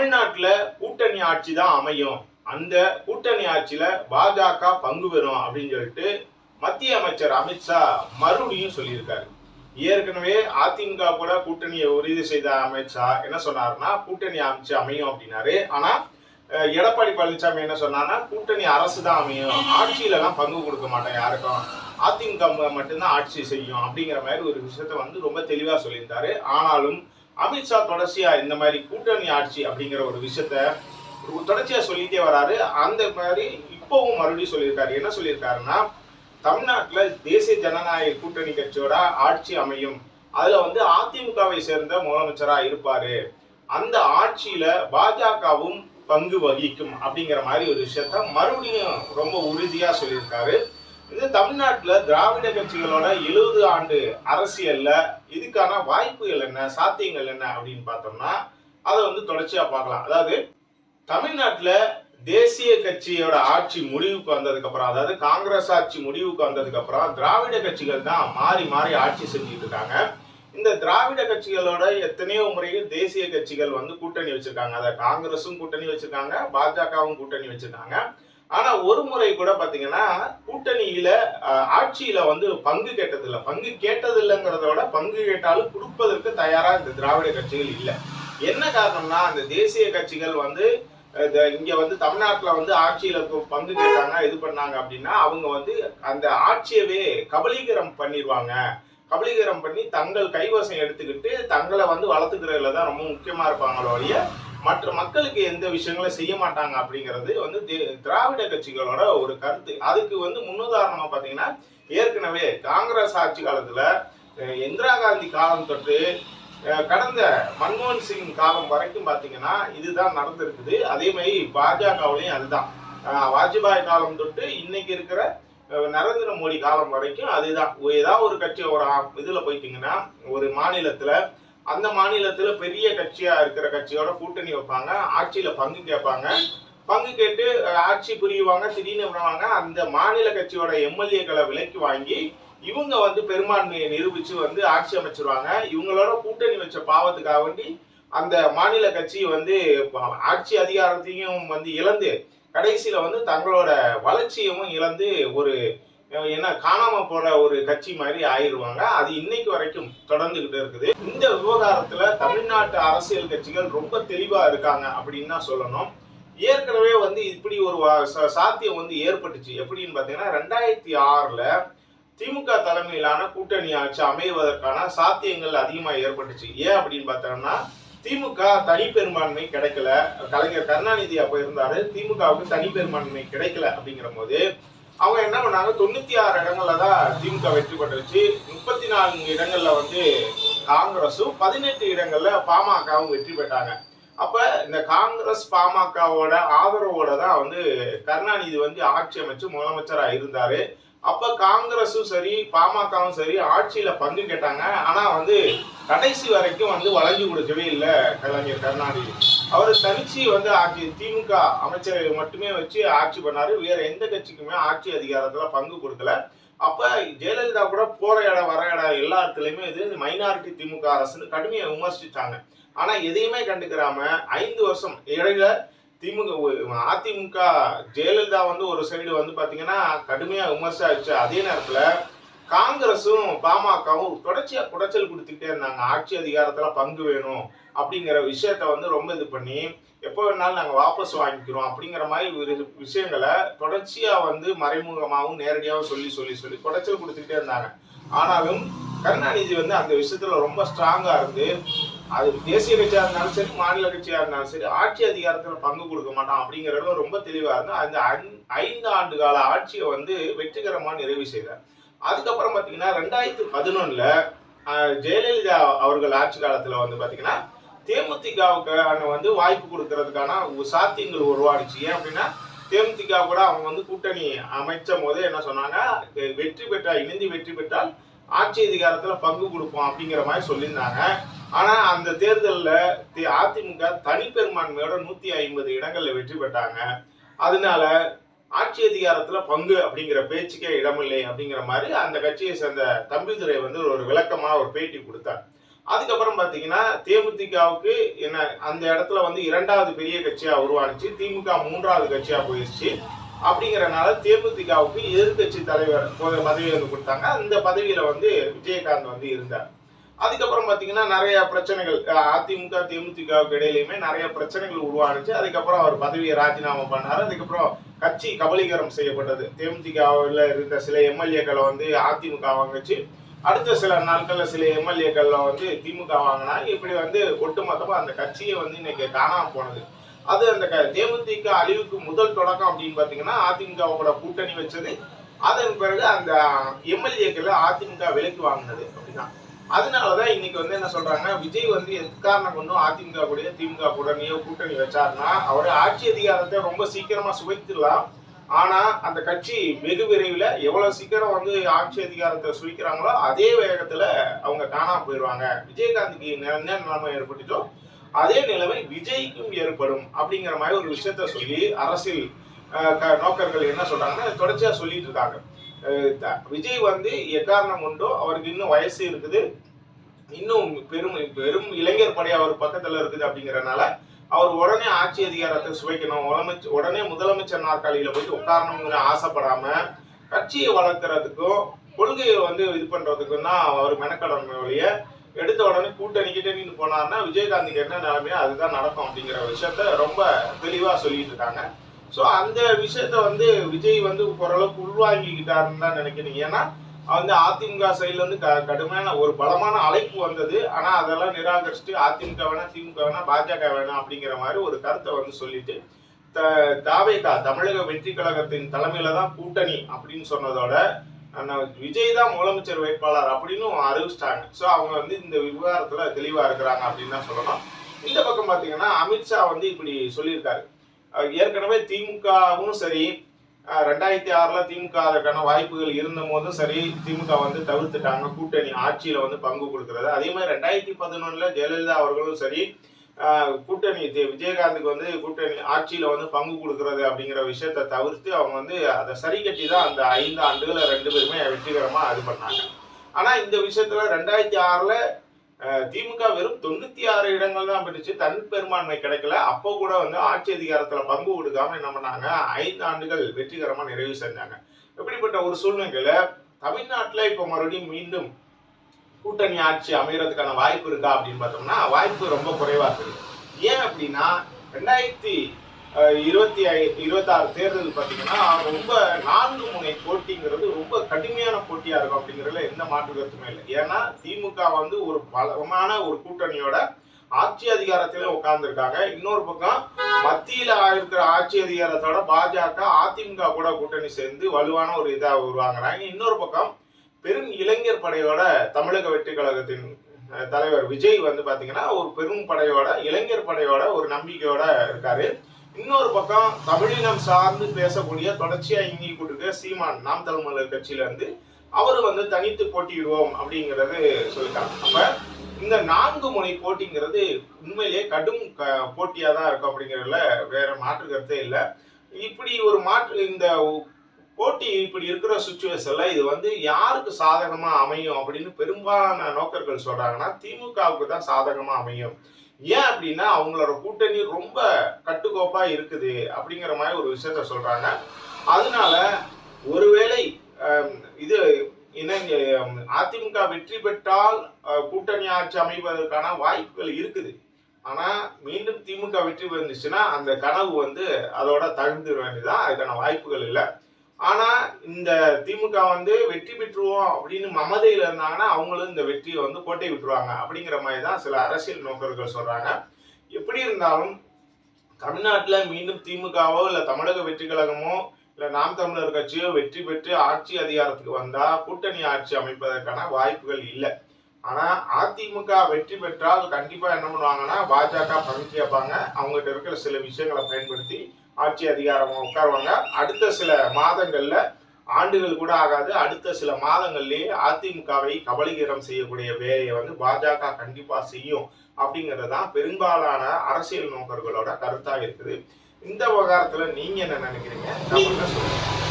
தமிழ்நாட்டில் கூட்டணி ஆட்சி தான் அமையும். அந்த கூட்டணி ஆட்சியில பாஜக பங்கு பெறும் அப்படின்னு சொல்லிட்டு மத்திய அமைச்சர் அமித்ஷா மறுபடியும் சொல்லியிருக்காரு. ஏற்கனவே அதிமுக கூட கூட்டணியை உறுதி செய்த அமித்ஷா என்ன சொன்னாருன்னா கூட்டணி அமைச்சு அமையும் அப்படின்னாரு. ஆனா எடப்பாடி பழனிசாமி என்ன சொன்னார்னா கூட்டணி அரசு தான் அமையும். ஆட்சியில எல்லாம் பங்கு கொடுக்க மாட்டேன் யாருக்கும். அதிமுக மட்டும்தான் ஆட்சி செய்யும் அப்படிங்கிற மாதிரி ஒரு விஷயத்த வந்து ரொம்ப தெளிவா சொல்லியிருந்தாரு. ஆனாலும் அமித்ஷா தொடர்ச்சியா இந்த மாதிரி கூட்டணி ஆட்சி அப்படிங்கிற ஒரு விஷயத்த தொடர்ச்சியா சொல்லிட்டே வராரு. அந்த மாதிரி இப்பவும் மறுபடியும் சொல்லியிருக்காரு. என்ன சொல்லியிருக்காருன்னா தமிழ்நாட்டில் தேசிய ஜனநாயக கூட்டணி கட்சியோட ஆட்சி அமையும். அதுல வந்து அதிமுகவை சேர்ந்த முதலமைச்சரா இருப்பாரு. அந்த ஆட்சியில பாஜகவும் பங்கு வகிக்கும் அப்படிங்கிற மாதிரி ஒரு விஷயத்த மறுபடியும் ரொம்ப உறுதியா சொல்லியிருக்காரு. இது தமிழ்நாட்டில் திராவிட கட்சிகளோட எழுபது ஆண்டு அரசியல்ல இதுக்கான வாய்ப்புகள் என்ன சாத்தியங்கள் என்ன அப்படின்னு பார்த்தோம்னா அதை வந்து தொடர்ச்சியா பார்க்கலாம். அதாவது தமிழ்நாட்டில் தேசிய கட்சியோட ஆட்சி முடிவுக்கு வந்ததுக்கு அப்புறம் அதாவது காங்கிரஸ் ஆட்சி முடிவுக்கு வந்ததுக்கு அப்புறம் திராவிட கட்சிகள் தான் மாறி மாறி ஆட்சி செஞ்சுட்டு இருக்காங்க. இந்த திராவிட கட்சிகளோட எத்தனையோ முறையில் தேசிய கட்சிகள் வந்து கூட்டணி வச்சிருக்காங்க. அதை காங்கிரஸும் கூட்டணி வச்சிருக்காங்க பாஜகவும் கூட்டணி வச்சிருக்காங்க. ஆனா ஒரு முறை கூட பாத்தீங்கன்னா கூட்டணியில ஆட்சியில வந்து பங்கு கேட்டதில்ல. பங்கு கேட்டதில்லைங்கிறத விட பங்கு கேட்டாலும் கொடுப்பதற்கு தயாரா இந்த திராவிட கட்சிகள் இல்லை. என்ன காரணம்னா அந்த தேசிய கட்சிகள் வந்து இந்த இங்க வந்து தமிழ்நாட்டுல வந்து ஆட்சியில பங்கு கேட்டாங்க இது பண்ணாங்க அப்படின்னா அவங்க வந்து அந்த ஆட்சியவே கபலீகரம் பண்ணிடுவாங்க கபலீகரம் பண்ணி தங்கள் கைவசம் எடுத்துக்கிட்டு தங்களை வந்து வளர்த்துக்கிறதுல தான் ரொம்ப முக்கியமா இருப்பாங்களோடைய மற்ற மக்களுக்கு எந்த விஷயங்களும் செய்ய மாட்டாங்க அப்படிங்கிறது வந்து திராவிட கட்சிகளோட ஒரு கருத்து. அதுக்கு வந்து முன்னுதாரணமா பாத்தீங்கன்னா ஏற்கனவே காங்கிரஸ் ஆட்சி காலத்துல இந்திரா காந்தி காலம் தொட்டு கடந்த மன்மோகன் சிங் காலம் வரைக்கும் பாத்தீங்கன்னா இதுதான் நடந்திருக்குது. அதே மாதிரி பாஜகவுலையும் அதுதான். வாஜ்பாய் காலம் தொட்டு இன்னைக்கு இருக்கிற நரேந்திர மோடி காலம் வரைக்கும் அதுதான். ஏதாவது ஒரு கட்சி ஒரு இதில் இதுல போயிட்டீங்கன்னா ஒரு மாநிலத்துல அந்த மாநிலத்துல பெரிய கட்சியா இருக்கிற கட்சியோட கூட்டணி வைப்பாங்க. ஆட்சியில பங்கு கேட்பாங்க. பங்கு கேட்டு ஆட்சி புரியுவாங்க திடீர்னு விடுவாங்க. அந்த மாநில கட்சியோட எம்எல்ஏக்களை விலைக்கு வாங்கி இவங்க வந்து பெரும்பான்மையை நிரூபிச்சு வந்து ஆட்சி அமைச்சிருவாங்க. இவங்களோட கூட்டணி வச்ச பாவத்துக்காக வேண்டி அந்த மாநில கட்சி வந்து ஆட்சி அதிகாரத்தையும் வந்து இழந்து கடைசியில வந்து தங்களோட வளர்ச்சியும் இழந்து ஒரு என்ன காணாம போற ஒரு கட்சி மாதிரி ஆயிருவாங்க அது இன்னைக்கு வரைக்கும் தொடர்ந்துகிட்டு இருக்குது. இந்த விவகாரத்துல தமிழ்நாட்டு அரசியல் கட்சிகள் ரொம்ப தெளிவா இருக்காங்க அப்படின்னு தான் சொல்லணும். ஏற்கனவே வந்து இப்படி ஒரு வா- சாத்தியம் வந்து ஏற்பட்டுச்சு. எப்படின்னு பாத்தீங்கன்னா ரெண்டாயிரத்தி ஆறுல திமுக தலைமையிலான கூட்டணி ஆட்சி அமைவதற்கான சாத்தியங்கள் அதிகமா ஏற்பட்டுச்சு. ஏன் அப்படின்னு பார்த்தோம்னா திமுக தனிப்பெரும்பான்மை கிடைக்கல. கலைஞர் கருணாநிதி அப்ப இருந்தாரு. திமுகவுக்கு தனிப்பெரும்பான்மை கிடைக்கல அப்படிங்கிற போது அவங்க என்ன பண்ணாங்க? தொண்ணூத்தி ஆறு இடங்கள்ல தான் திமுக வெற்றி பெற்றுச்சு. முப்பத்தி நான்கு இடங்கள்ல வந்து காங்கிரஸும் பதினெட்டு இடங்கள்ல பாமகவும் வெற்றி பெற்றாங்க. அப்ப இந்த காங்கிரஸ் பாமகவோட ஆதரவோட தான் வந்து கருணாநிதி வந்து ஆட்சி அமைச்சு முதலமைச்சரா இருந்தாரு. அப்ப காங்கிரஸும் சரி பாமகவும் சரி ஆட்சியில பங்கு கேட்டாங்க. ஆனா வந்து கடைசி வரைக்கும் வந்து வளைஞ்சு கொடுக்கவே இல்லை கலைஞர் கருணாநிதி. அவர் தனிச்சு வந்து ஆட்சி திமுக அமைச்சரை மட்டுமே வச்சு ஆட்சி பண்ணாரு. வேற எந்த கட்சிக்குமே ஆட்சி அதிகாரத்துல பங்கு கொடுக்கல. அப்ப ஜெயலலிதா கூட போற இடம் வர இடம் எல்லா இடத்துலயுமே இது மைனாரிட்டி திமுக அரசுன்னு கடுமையை விமர்சிச்சாங்க. ஆனா எதையுமே கண்டுக்கிறாம ஐந்து வருஷம் இடையில திமுக அதிமுக ஜெயலலிதா வந்து ஒரு சைடு வந்து பாத்தீங்கன்னா கடுமையா விமர்சிச்சு அதே நேரத்துல காங்கிரஸும் பாமகவும் தொடர்ச்சியா குடைச்சல் கொடுத்துக்கிட்டே இருந்தாங்க. ஆட்சி அதிகாரத்துல பங்கு வேணும் அப்படிங்கிற விஷயத்த வந்து ரொம்ப இது பண்ணி எப்போ வேணாலும் நாங்கள் வாபஸ் வாங்கிக்கிறோம் அப்படிங்கிற மாதிரி விஷயங்களை தொடர்ச்சியாக வந்து மறைமுகமாகவும் நேரடியாகவும் சொல்லி சொல்லி சொல்லி குடைச்சல் கொடுத்துக்கிட்டே இருந்தாங்க. ஆனாலும் கருணாநிதி வந்து அந்த விஷயத்துல ரொம்ப ஸ்ட்ராங்காக இருந்து அது தேசிய கட்சியாக இருந்தாலும் சரி மாநில கட்சியாக இருந்தாலும் சரி ஆட்சி அதிகாரத்தில் பங்கு கொடுக்க மாட்டான் அப்படிங்கறதுல ரொம்ப தெளிவாக இருந்தால் அந்த ஐந்து ஆண்டு கால ஆட்சியை வந்து வெற்றிகரமாக நிறைவு செய்தார். அதுக்கப்புறம் பார்த்தீங்கன்னா ரெண்டாயிரத்தி பதினொன்றில் ஜெயலலிதா அவர்கள் ஆட்சி காலத்தில் வந்து பார்த்தீங்கன்னா தேமுதிகவுக்கு வந்து வாய்ப்பு கொடுக்கறதுக்கான சாத்தியங்கள் உருவாடுச்சு ஏன் அப்படின்னா தேமுதிக கூட அவங்க வந்து கூட்டணி அமைச்ச போதே என்ன சொன்னாங்க வெற்றி பெற்றால் இணைந்து வெற்றி பெற்றால் ஆட்சி அதிகாரத்தில் பங்கு கொடுப்போம் அப்படிங்கிற மாதிரி சொல்லியிருந்தாங்க. ஆனால் அந்த தேர்தலில் தி- அதிமுக தனிப்பெரும்பான்மையோட நூற்றி ஐம்பது இடங்களில் வெற்றி பெற்றாங்க. அதனால ஆட்சி அதிகாரத்துல பங்கு அப்படிங்கிற பேச்சுக்கே இடமில்லை அப்படிங்கிற மாதிரி அந்த கட்சியை சேர்ந்த தம்பிதுரை வந்து ஒரு விளக்கமா ஒரு பேட்டி கொடுத்தார். அதுக்கப்புறம் பாத்தீங்கன்னா தேமுதிகவுக்கு என்ன அந்த இடத்துல வந்து இரண்டாவது பெரிய கட்சியா உருவானுச்சு. திமுக மூன்றாவது கட்சியா போயிடுச்சு அப்படிங்கிறனால தேமுதிகவுக்கு எதிர்க்கட்சி தலைவர் பதவி வந்து கொடுத்தாங்க. அந்த பதவியில வந்து விஜயகாந்த் வந்து இருந்தார். அதுக்கப்புறம் பாத்தீங்கன்னா நிறைய பிரச்சனைகள் அதிமுக தேமுதிகவுக்கு இடையிலையுமே நிறைய பிரச்சனைகள் உருவானுச்சு. அதுக்கப்புறம் அவர் பதவியை ராஜினாமா பண்ணாரு. அதுக்கப்புறம் கட்சி கபலீகரம் செய்யப்பட்டது. தேமுதிகவில் இருந்த சில எம்எல்ஏக்களை வந்து அதிமுக வாங்கிச்சு. அடுத்த சில நாட்களில் சில எம்எல்ஏக்கள்ல வந்து திமுக வாங்கினா இப்படி வந்து ஒட்டுமொத்தமாக அந்த கட்சியை வந்து இன்னைக்கு காணாமல் போனது. அது அந்த க- தேமுதிக அழிவுக்கு முதல் தொடக்கம் அப்படின்னு பார்த்தீங்கன்னா அதிமுகவோட கூட்டணி வச்சது. அதன் பிறகு அந்த எம்எல்ஏக்களை அதிமுக விலைக்கு வாங்கினது அப்படிதான். அதனாலதான் இன்னைக்கு வந்து என்ன சொல்றாங்க விஜய் வந்து எக்காரணம் கொண்டும் அதிமுக கூட திமுக கூடனையோ கூட்டணி வச்சாருன்னா அவர் ஆட்சி அதிகாரத்தை ரொம்ப சீக்கிரமா சுவைத்திடலாம். ஆனா அந்த கட்சி வெகு விரைவில் எவ்வளவு சீக்கிரம் வந்து ஆட்சி அதிகாரத்தை சுவிக்கிறாங்களோ அதே வேகத்துல அவங்க காணாம போயிடுவாங்க. விஜயகாந்துக்கு என்ன நிலைமை ஏற்பட்டுச்சோ அதே நிலைமை விஜய்க்கும் ஏற்படும் அப்படிங்கிற மாதிரி ஒரு விஷயத்த சொல்லி அரசியல் க- நோக்கர்கள் என்ன சொல்றாங்கன்னா தொடர்ச்சியா சொல்லிட்டு இருக்காங்க. விஜய் வந்து எக்காரணம் உண்டோ அவருக்கு இன்னும் வயசு இருக்குது. இன்னும் பெரும் பெரும் இளைஞர் படை அவர் பக்கத்துல இருக்குது அப்படிங்கறதுனால அவர் உடனே ஆட்சி அதிகாரத்தை சுவைக்கணும். உடமைச்ச- உடனே முதலமைச்சர் நாற்காலியில போயிட்டு உட்காரணுங்கிற ஆசைப்படாம கட்சியை வளர்க்கறதுக்கும் கொள்கையை வந்து இது பண்றதுக்கும் தான் அவர் மெனக்கடமை வழிய எடுத்த உடனே கூட்டணி கிட்டணின்னு போனாருன்னா விஜயகாந்துக்கு என்ன நிலைமையோ அதுதான் நடக்கும் அப்படிங்கிற விஷயத்த ரொம்ப தெளிவா சொல்லிட்டு இருக்காங்க. ஸோ அந்த விஷயத்த வந்து விஜய் வந்து ஓரளவுக்கு உள்வாங்கிக்கிட்டாருன்னு தான் நினைக்கிறீங்க. ஏன்னா வந்து அதிமுக சைட்லேருந்து க- கடுமையான ஒரு பலமான அழைப்பு வந்தது. ஆனால் அதெல்லாம் நிராகரிச்சுட்டு அதிமுக வேணா திமுக வேணா பாஜக வேணாம் அப்படிங்கிற மாதிரி ஒரு கருத்தை வந்து சொல்லிட்டு த- தாவேகா தமிழக வெற்றி கழகத்தின் தலைமையில தான் கூட்டணி அப்படின்னு சொன்னதோட விஜய் தான் முதலமைச்சர் வேட்பாளர் அப்படின்னு அறிவிச்சிட்டாங்க. ஸோ அவங்க வந்து இந்த விவகாரத்தில் தெளிவாக இருக்கிறாங்க அப்படின்னு தான் சொல்லணும். இந்த பக்கம் பார்த்தீங்கன்னா அமித்ஷா வந்து இப்படி சொல்லியிருக்காரு. ஏற்கனவே திமுகவும் சரி ரெண்டாயிரத்தி ஆறில் திமுக அதற்கான வாய்ப்புகள் இருந்த போதும் சரி திமுக வந்து தவிர்த்துட்டாங்க. கூட்டணி ஆட்சியில் வந்து பங்கு கொடுக்கறது. அதே மாதிரி ரெண்டாயிரத்தி பதினொன்றில் ஜெயலலிதா அவர்களும் சரி கூட்டணி விஜயகாந்துக்கு வந்து கூட்டணி ஆட்சியில் வந்து பங்கு கொடுக்கறது அப்படிங்கிற விஷயத்த தவிர்த்து அவங்க வந்து அதை சரி கட்டி தான் அந்த ஐந்து ஆண்டுகளை ரெண்டு பேருமே வெற்றிகரமாக இது பண்ணாங்க. ஆனால் இந்த விஷயத்தில் ரெண்டாயிரத்தி ஆறில் திமுக வெறும் தொண்ணூத்தி ஆறு இடங்கள் தான் பெற்றுச்சு. தன் பெரும்பான்மை கிடைக்கல. அப்போ கூட வந்து ஆட்சி அதிகாரத்துல பங்கு கொடுக்காம என்ன பண்ணாங்க? ஐந்து ஆண்டுகள் வெற்றிகரமா நிறைவு செஞ்சாங்க. இப்படிப்பட்ட ஒரு சூழ்நிலையில தமிழ்நாட்டுல இப்ப மறுபடியும் மீண்டும் கூட்டணி ஆட்சி அமைகிறதுக்கான வாய்ப்பு இருக்கா அப்படின்னு பார்த்தோம்னா வாய்ப்பு ரொம்ப குறைவா இருக்கு ஏன் அப்படின்னா ரெண்டாயிரத்தி இருபத்தி ஐ இருபத்தாறு தேர்தல் பார்த்தீங்கன்னா ரொம்ப நான்கு முனை போட்டிங்கிறது ரொம்ப கடுமையான போட்டியாக இருக்கும் அப்படிங்கிறதுல எந்த மாற்று கருத்துமே இல்லை. ஏன்னா திமுக வந்து ஒரு பலமான ஒரு கூட்டணியோட ஆட்சி அதிகாரத்திலே உட்கார்ந்துருக்காங்க. இன்னொரு பக்கம் மத்தியில இருக்கிற ஆட்சி அதிகாரத்தோட பாஜக அதிமுக கூட கூட்டணி சேர்ந்து வலுவான ஒரு இதா உருவாங்குறாங்க இன்னொரு பக்கம் பெரும் இளைஞர் படையோட தமிழக வெற்றி கழகத்தின் தலைவர் விஜய் வந்து பாத்தீங்கன்னா ஒரு பெரும் படையோட இளைஞர் படையோட ஒரு நம்பிக்கையோட இருக்காரு. இன்னொரு பக்கம் தமிழினம் சார்ந்து பேசக்கூடிய தொடர்ச்சியா இங்கி கொடுக்க சீமான் நாம் தமிழர் கட்சியில இருந்து அவர் வந்து தனித்து போட்டியிடுவோம் அப்படிங்கறது சொல்லிட்டாங்க. அப்ப இந்த நான்கு முனை போட்டிங்கிறது உண்மையிலேயே கடும் க- போட்டியா தான் இருக்கும் அப்படிங்கறதுல வேற மாற்று கருத்தே இல்லை. இப்படி ஒரு மாற்று இந்த போட்டி இப்படி இருக்கிற சுச்சுவேஷன்ல இது வந்து யாருக்கு சாதகமா அமையும் அப்படின்னு பெரும்பாலான நோக்கர்கள் சொல்றாங்கன்னா திமுகவுக்கு தான் சாதகமா அமையும். ஏன் அப்படின்னா அவங்களோட கூட்டணி ரொம்ப கட்டுக்கோப்பா இருக்குது அப்படிங்கிற மாதிரி ஒரு விஷயத்த சொல்றாங்க. அதனால ஒருவேளை இது என்ன அதிமுக வெற்றி பெற்றால் கூட்டணி ஆட்சி அமைவதற்கான வாய்ப்புகள் இருக்குது. ஆனா மீண்டும் திமுக வெற்றி பெறுந்துச்சுன்னா அந்த கனவு வந்து அதோட தகுந்து வேண்டியதான் அதுக்கான வாய்ப்புகள் இல்லை. ஆனா இந்த திமுக வந்து வெற்றி பெற்றுவோம் அப்படின்னு மமதையில இருந்தாங்கன்னா அவங்களும் இந்த வெற்றியை வந்து கோட்டை விட்டுருவாங்க அப்படிங்கிற மாதிரி தான் சில அரசியல் நோக்கர்கள் சொல்றாங்க. எப்படி இருந்தாலும் தமிழ்நாட்டில் மீண்டும் திமுகவோ இல்லை தமிழக வெற்றி கழகமோ இல்லை நாம் தமிழர் கட்சியோ வெற்றி பெற்று ஆட்சி அதிகாரத்துக்கு வந்தால் கூட்டணி ஆட்சி அமைப்பதற்கான வாய்ப்புகள் இல்லை. ஆனால் அதிமுக வெற்றி பெற்றால் கண்டிப்பாக என்ன பண்ணுவாங்கன்னா பாஜக பங்கு கேட்பாங்க. அவங்ககிட்ட இருக்கிற சில விஷயங்களை பயன்படுத்தி ஆட்சி அதிகாரம் உட்காருவாங்க. அடுத்த சில மாதங்களில் ஆண்டுகள் கூட ஆகாது. அடுத்த சில மாதங்கள்லேயே அதிமுகவை கபலீகரம் செய்யக்கூடிய வேலையை வந்து பாஜக கண்டிப்பாக செய்யும் அப்படிங்கிறது தான் பெரும்பாலான அரசியல் நோக்கர்களோட கருத்தாக இருக்குது. இந்த விவகாரத்தில் நீங்கள் என்ன நினைக்கிறீங்க? நான் சொல்லுங்கள்